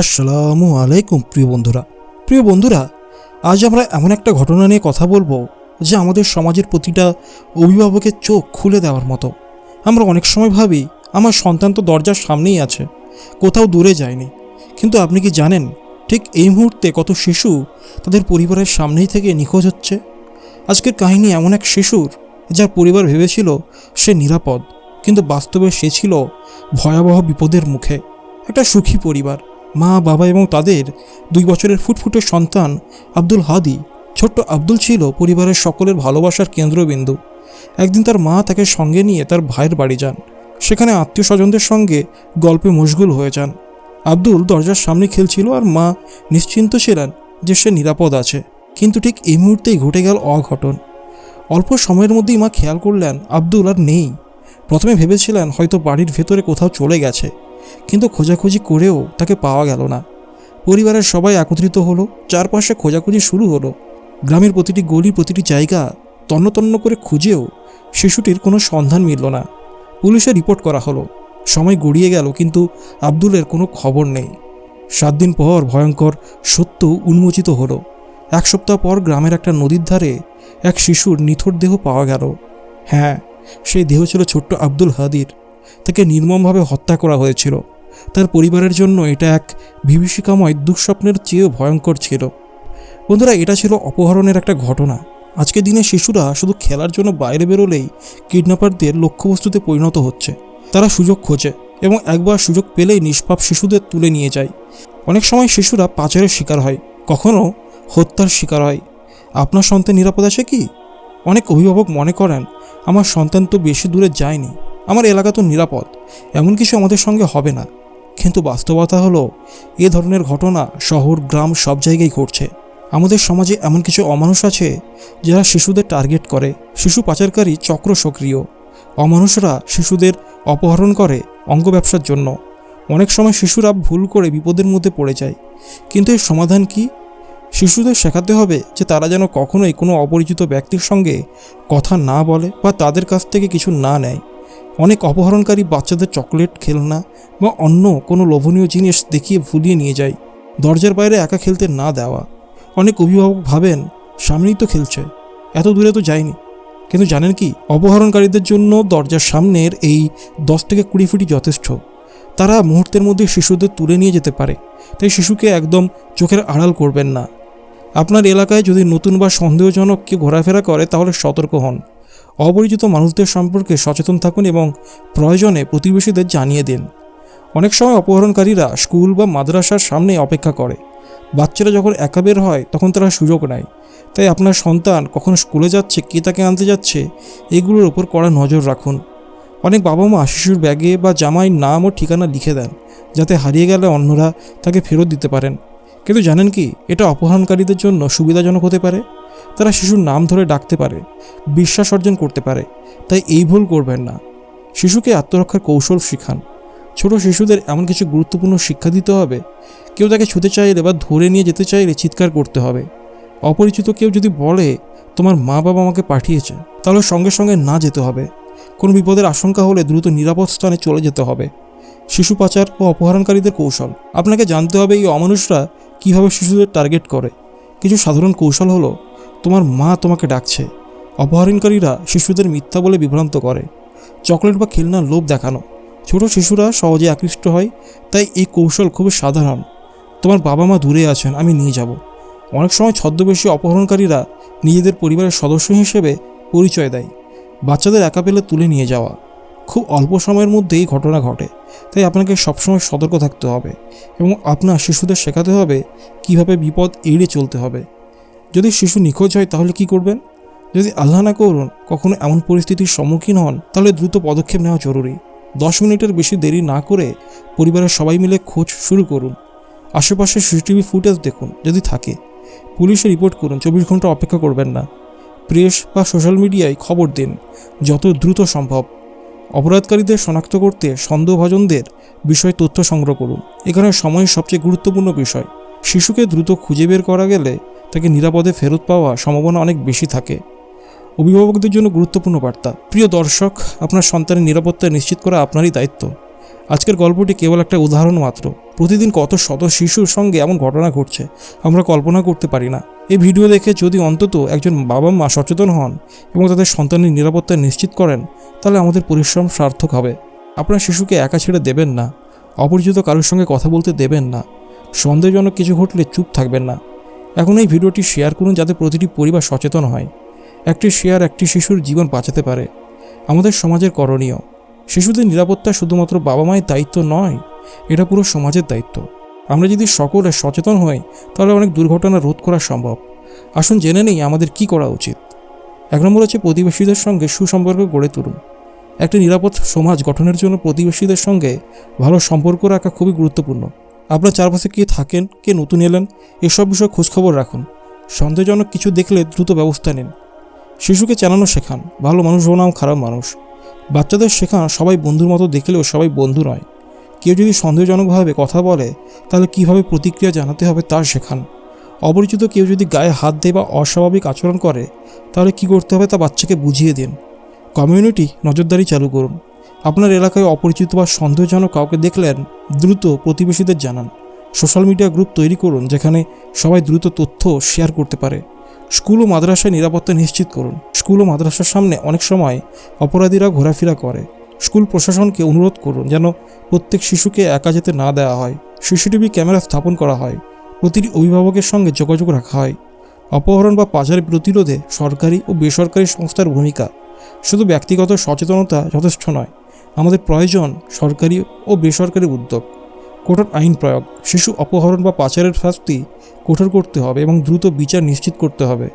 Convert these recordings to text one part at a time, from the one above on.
আসসালামু আলাইকুম, প্রিয় বন্ধুরা। প্রিয় বন্ধুরা, আজ আমরা এমন একটা ঘটনা নিয়ে কথা বলব যে আমাদের সমাজের প্রতিটা অভিভাবকের চোখ খুলে দেওয়ার মতো। আমরা অনেক সময় ভাবি, আমার সন্তান তো দরজার সামনেই আছে, কোথাও দূরে যায়নি। কিন্তু আপনি কি জানেন, ঠিক এই মুহূর্তে কত শিশু তাদের পরিবারের সামনেই থেকে নিখোঁজ হচ্ছে? আজকের কাহিনী এমন এক শিশুর, যার পরিবার ভেবেছিল সে নিরাপদ, কিন্তু বাস্তবে সে ছিল ভয়াবহ বিপদের মুখে, একটা সুখী পরিবার। মা, বাবা এবং তাদের দুই বছরের ফুটফুটে সন্তান আব্দুল হাদি। ছোট্ট আব্দুল ছিল পরিবারের সকলের ভালোবাসার কেন্দ্রবিন্দু। একদিন তার মা তাকে সঙ্গে নিয়ে তার ভাইয়ের বাড়ি যান। সেখানে আত্মীয় স্বজনদের সঙ্গে গল্পে মশগুল হয়ে যান। আব্দুল দরজার সামনে খেলছিল আর মা নিশ্চিন্ত ছিলেন যে সে নিরাপদ আছে। কিন্তু ঠিক এই মুহূর্তেই ঘটে গেল অঘটন। অল্প সময়ের মধ্যেই মা খেয়াল করলেন আব্দুল আর নেই। প্রথমে ভেবেছিলেন হয়তো বাড়ির ভেতরে কোথাও চলে গেছে। কিন্তু খোঁজাখুঁজি করেও তাকে পাওয়া গেল না। পরিবারের সবাই একত্রিত হলো, চারপাশে খোঁজাখুঁজি শুরু হলো। গ্রামের প্রতিটি গলি, প্রতিটি জায়গা তন্ন তন্ন করে খুঁজেও শিশুটির কোনো সন্ধান মিলল না। পুলিশে রিপোর্ট করা হলো। সময় গড়িয়ে গেল, কিন্তু আব্দুলের কোনো খবর নেই। সাত দিন পর ভয়ঙ্কর সত্য উন্মোচিত হলো। এক সপ্তাহ পর গ্রামের একটা নদীর ধারে এক শিশুর নিথর দেহ পাওয়া গেল। হ্যাঁ সেই দেহ ছিল ছোট্ট আব্দুল হাদির। তাকে নির্মমভাবে হত্যা করা হয়েছিল। তার পরিবারের জন্য এটা এক বিভীষিকাময় দুঃস্বপ্নের চেয়েও ভয়ঙ্কর ছিল। বন্ধুরা, এটা ছিল অপহরণের একটা ঘটনা। আজকের দিনে শিশুরা শুধু খেলার জন্য বাইরে বেরোলেই কিডন্যাপারদের লক্ষ্যবস্তুতে পরিণত হচ্ছে। তারা সুযোগ খোঁজে এবং একবার সুযোগ পেলেই নিষ্পাপ শিশুদের তুলে নিয়ে যায়। অনেক সময় শিশুরা পাচারের শিকার হয়, কখনো হত্যার শিকার হয়। আপনার সন্তান নিরাপদ আছে কি? অনেক অভিভাবক মনে করেন, আমার সন্তান তো বেশি দূরে যায়নি। আমার এলাকা তো নিরাপদ, এমন কিছু আমাদের সঙ্গে হবে না। কিন্তু বাস্তবতা হলো, এ ধরনের ঘটনা শহর, গ্রাম সব জায়গায় ঘটছে। আমাদের সমাজে এমন কিছু অমানুষ আছে যারা শিশুদের টার্গেট করে। শিশু পাচারকারী চক্র সক্রিয়। অমানুষরা শিশুদের অপহরণ করে অঙ্গ ব্যবসার জন্য। অনেক সময় শিশুরা ভুল করে বিপদের মধ্যে পড়ে যায়। কিন্তু এর সমাধান কি? শিশুদের শেখাতে হবে যে তারা যেন কখনোই কোনো অপরিচিত ব্যক্তির সঙ্গে কথা না বলে বা তাদের কাছ থেকে কিছু না নেয়। অনেক অপহরণকারী বাচ্চাদের চকলেট খেলনা বা অন্য কোনো লোভনীয় জিনিস দেখিয়ে ভুলিয়ে নিয়ে যায়, দরজার বাইরে একা খেলতে না দেওয়া। অনেক অভিভাবক ভাবেন সামনেই তো খেলছে, এত দূরে তো যায়নি। কিন্তু জানেন কি, অপহরণকারীদের জন্য দরজার সামনের এই দশ থেকে কুড়ি ফুটি যথেষ্ট। তারা মুহূর্তের মধ্যে শিশুদের তুলে নিয়ে যেতে পারে, তাই শিশুকে একদম চোখের আড়াল করবেন না। আপনার এলাকায় যদি নতুন বা সন্দেহজনক কেউ ঘোরাফেরা করে, তাহলে সতর্ক হন। অপরিচিত মানুষদের সম্পর্কে সচেতন থাকুন এবং প্রয়োজনে প্রতিবেশীদের জানিয়ে দিন। অনেক সময় অপহরণকারীরা স্কুল বা মাদ্রাসার সামনে অপেক্ষা করে। বাচ্চারা যখন একা বের হয়, তখন তারা সুযোগ নেয়। তাই আপনার সন্তান কখন স্কুলে যাচ্ছে, কে তাকে আনতে যাচ্ছে, এগুলোর ওপর কড়া নজর রাখুন। অনেক বাবা মা শিশুর ব্যাগে বা জামাই নাম ও ঠিকানা লিখে দেন, যাতে হারিয়ে গেলে অন্যরা তাকে ফেরত দিতে পারেন। কিন্তু জানেন কি, এটা অপহরণকারীদের জন্য সুবিধাজনক হতে পারে? তারা শিশুর নাম ধরে ডাকতে পারে, বিশ্বাস অর্জন করতে পারে, তাই এই ভুল করবেন না। শিশুকে আত্মরক্ষার কৌশল শিখান। ছোট শিশুদের এমন কিছু গুরুত্বপূর্ণ শিক্ষা দিতে হবে, কেউ তাকে ছুতে চাইলে বা ধরে নিয়ে যেতে চাইলে চিৎকার করতে হবে। অপরিচিত কেউ যদি বলে, তোমার মা বাবা আমাকে পাঠিয়েছে, তাহলে সঙ্গে সঙ্গে না যেতে হবে। কোনো বিপদের আশঙ্কা হলে দ্রুত নিরাপদ স্থানে চলে যেতে হবে। শিশু পাচার ও অপহরণকারীদের কৌশল। আপনাকে জানতে হবে এই অমানুষরা কীভাবে শিশুদের টার্গেট করে। কিছু সাধারণ কৌশল হলো তোমার মা তোমাকে ডাকছে। অপহরণকারীরা শিশুদের মিথ্যা বলে বিভ্রান্ত করে। চকলেট বা খেলনার লোভ দেখানো। ছোট শিশুরা সহজে আকৃষ্ট হয়, তাই এই কৌশল খুবই সাধারণ। তোমার বাবা মা দূরে আছেন, আমি নিয়ে যাব। অনেক সময় ছদ্মবেশী অপহরণকারীরা নিজেদের পরিবারের সদস্য হিসেবে পরিচয় দেয়। বাচ্চাদের একা পেলে তুলে নিয়ে যাওয়া। খুব অল্প সময়ের মধ্যেই ঘটনা ঘটে, তাই আপনাকে সবসময় সতর্ক থাকতে হবে এবং আপনার শিশুদের শেখাতে হবে কীভাবে বিপদ এড়িয়ে চলতে হবে। যদি শিশু নিখোঁজ হয়, তাহলে কি করবেন? যদি আল্লাহ না করুন, কখনো এমন পরিস্থিতির সম্মুখীন হন, তাহলে দ্রুত পদক্ষেপ নেওয়া জরুরি। দশ মিনিটের বেশি দেরি না করে পরিবারের সবাই মিলে খোঁজ শুরু করুন। আশেপাশে সিসিটিভি ফুটেজ দেখুন, যদি থাকে। পুলিশে রিপোর্ট করুন, চব্বিশ ঘণ্টা অপেক্ষা করবেন না। প্রেস বা সোশ্যাল মিডিয়ায় খবর দিন, যত দ্রুত সম্ভব। অপরাধকারীদের শনাক্ত করতে সন্দেহভাজনদের বিষয়ে তথ্য সংগ্রহ করুন। এখানে সময় সবচেয়ে গুরুত্বপূর্ণ বিষয়। শিশুকে দ্রুত খুঁজে বের করা গেলে তাকে নিরাপদে ফেরত পাওয়া সম্ভাবনা অনেক বেশি থাকে। অভিভাবকদের জন্য গুরুত্বপূর্ণ বার্তা। প্রিয় দর্শক, আপনার সন্তানের নিরাপত্তা নিশ্চিত করা আপনারই দায়িত্ব। আজকের গল্পটি কেবল একটা উদাহরণ মাত্র। প্রতিদিন কত শত শিশুর সঙ্গে এমন ঘটনা ঘটছে, আমরা কল্পনা করতে পারি না। এই ভিডিও দেখে যদি অন্তত একজন বাবা মা সচেতন হন এবং তাদের সন্তানের নিরাপত্তা নিশ্চিত করেন, তাহলে আমাদের পরিশ্রম সার্থক হবে। আপনার শিশুকে একা ছেড়ে দেবেন না, অপরিচিত কারোর সঙ্গে কথা বলতে দেবেন না, সন্দেহজনক কিছু ঘটলে চুপ থাকবেন না। এখন এই ভিডিওটি শেয়ার করুন যাতে প্রতিটি পরিবার সচেতন হয়। একটি শেয়ার একটি শিশুর জীবন বাঁচাতে পারে। আমাদের সমাজের করণীয়, শিশুদের নিরাপত্তা শুধুমাত্র বাবা মায়ের দায়িত্ব নয়, এটা পুরো সমাজের দায়িত্ব। আমরা যদি সকলে সচেতন হই, তাহলে অনেক দুর্ঘটনা রোধ করা সম্ভব। আসুন জেনে নেই আমাদের কি করা উচিত। এক নম্বর হচ্ছে প্রতিবেশীদের সঙ্গে সুসম্পর্ক গড়ে তুলুন। একটি নিরাপদ সমাজ গঠনের জন্য প্রতিবেশীদের সঙ্গে ভালো সম্পর্ক রাখা খুবই গুরুত্বপূর্ণ। আপনার চারপাশে কে থাকেন, কে নতুন এলেন, এসব বিষয়ে খোঁজখবর রাখুন। সন্দেহজনক কিছু দেখলে দ্রুত ব্যবস্থা নিন। শিশুকে চালানো শেখান, ভালো মানুষ বনাম খারাপ মানুষ। বাচ্চাদের শেখান, সবাই বন্ধুর মতো দেখলেও সবাই বন্ধু নয়। কেউ যদি সন্দেহজনকভাবে কথা বলে, তাহলে কীভাবে প্রতিক্রিয়া জানাতে হবে তা শেখান। অপরিচিত কেউ যদি গায়ে হাত দেয় বা অস্বাভাবিক আচরণ করে, তাহলে কি করতে হবে তা বাচ্চাকে বুঝিয়ে দিন। কমিউনিটি নজরদারি চালু করুন। আপনার এলাকায় অপরিচিত বা সন্দেহজনক কাউকে দেখলেন, দ্রুত প্রতিবেশীদের জানান। সোশ্যাল মিডিয়া গ্রুপ তৈরি করুন, যেখানে সবাই দ্রুত তথ্য শেয়ার করতে পারে। স্কুল ও মাদ্রাসায় নিরাপত্তা নিশ্চিত করুন। স্কুল ও মাদ্রাসার সামনে অনেক সময় অপরাধীরা ঘোরাফেরা করে। স্কুল প্রশাসনকে অনুরোধ করুন যেন প্রত্যেক শিশুকে একা যেতে না দেওয়া হয়। সিসিটিভি ক্যামেরা স্থাপন করা হয়। প্রতিটি অভিভাবকের সঙ্গে যোগাযোগ রাখা হয়। অপহরণ বা পাচার প্রতিরোধে সরকারি ও বেসরকারি সংস্থার ভূমিকা। শুধু ব্যক্তিগত সচেতনতা যথেষ্ট নয়। আমাদের প্রয়োজন সরকারি ও বেসরকারি উদ্যোগ। কঠোর আইন প্রয়োগ, শিশু অপহরণ বা পাচারের শাস্তি কঠোর করতে হবে এবং দ্রুত বিচার নিশ্চিত করতে হবে।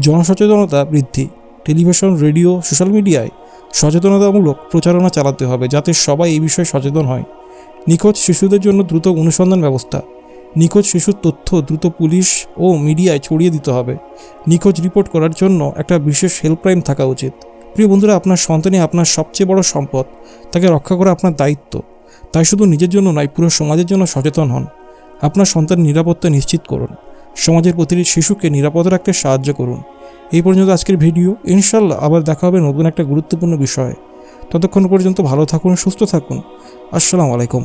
জনসচেতনতা বৃদ্ধি, টেলিভিশন, রেডিও, সোশ্যাল মিডিয়ায় সচেতনতামূলক প্রচারণা চালাতে হবে যাতে সবাই এই বিষয়ে সচেতন হয়। নিখোঁজ শিশুদের জন্য দ্রুত অনুসন্ধান ব্যবস্থা, নিখোঁজ শিশুর তথ্য দ্রুত পুলিশ ও মিডিয়ায় ছড়িয়ে দিতে হবে। নিখোঁজ রিপোর্ট করার জন্য একটা বিশেষ হেল্পলাইন থাকা উচিত। প্রিয় বন্ধুরা, আপনার সন্তানই আপনার সবচেয়ে বড় সম্পদ। তাকে রক্ষা করা আপনার দায়িত্ব। তাই শুধু নিজের জন্য নয়, পুরো সমাজের জন্য সচেতন হন। আপনার সন্তান নিরাপত্তা নিশ্চিত করুন। সমাজের প্রতিটি শিশুকে নিরাপদ রাখতে সাহায্য করুন। এই পর্যন্ত আজকের ভিডিও। ইনশাল্লাহ আবার দেখা হবে নতুন একটা গুরুত্বপূর্ণ বিষয়ে। ততক্ষণ পর্যন্ত ভালো থাকুন, সুস্থ থাকুন। আসসালামু আলাইকুম।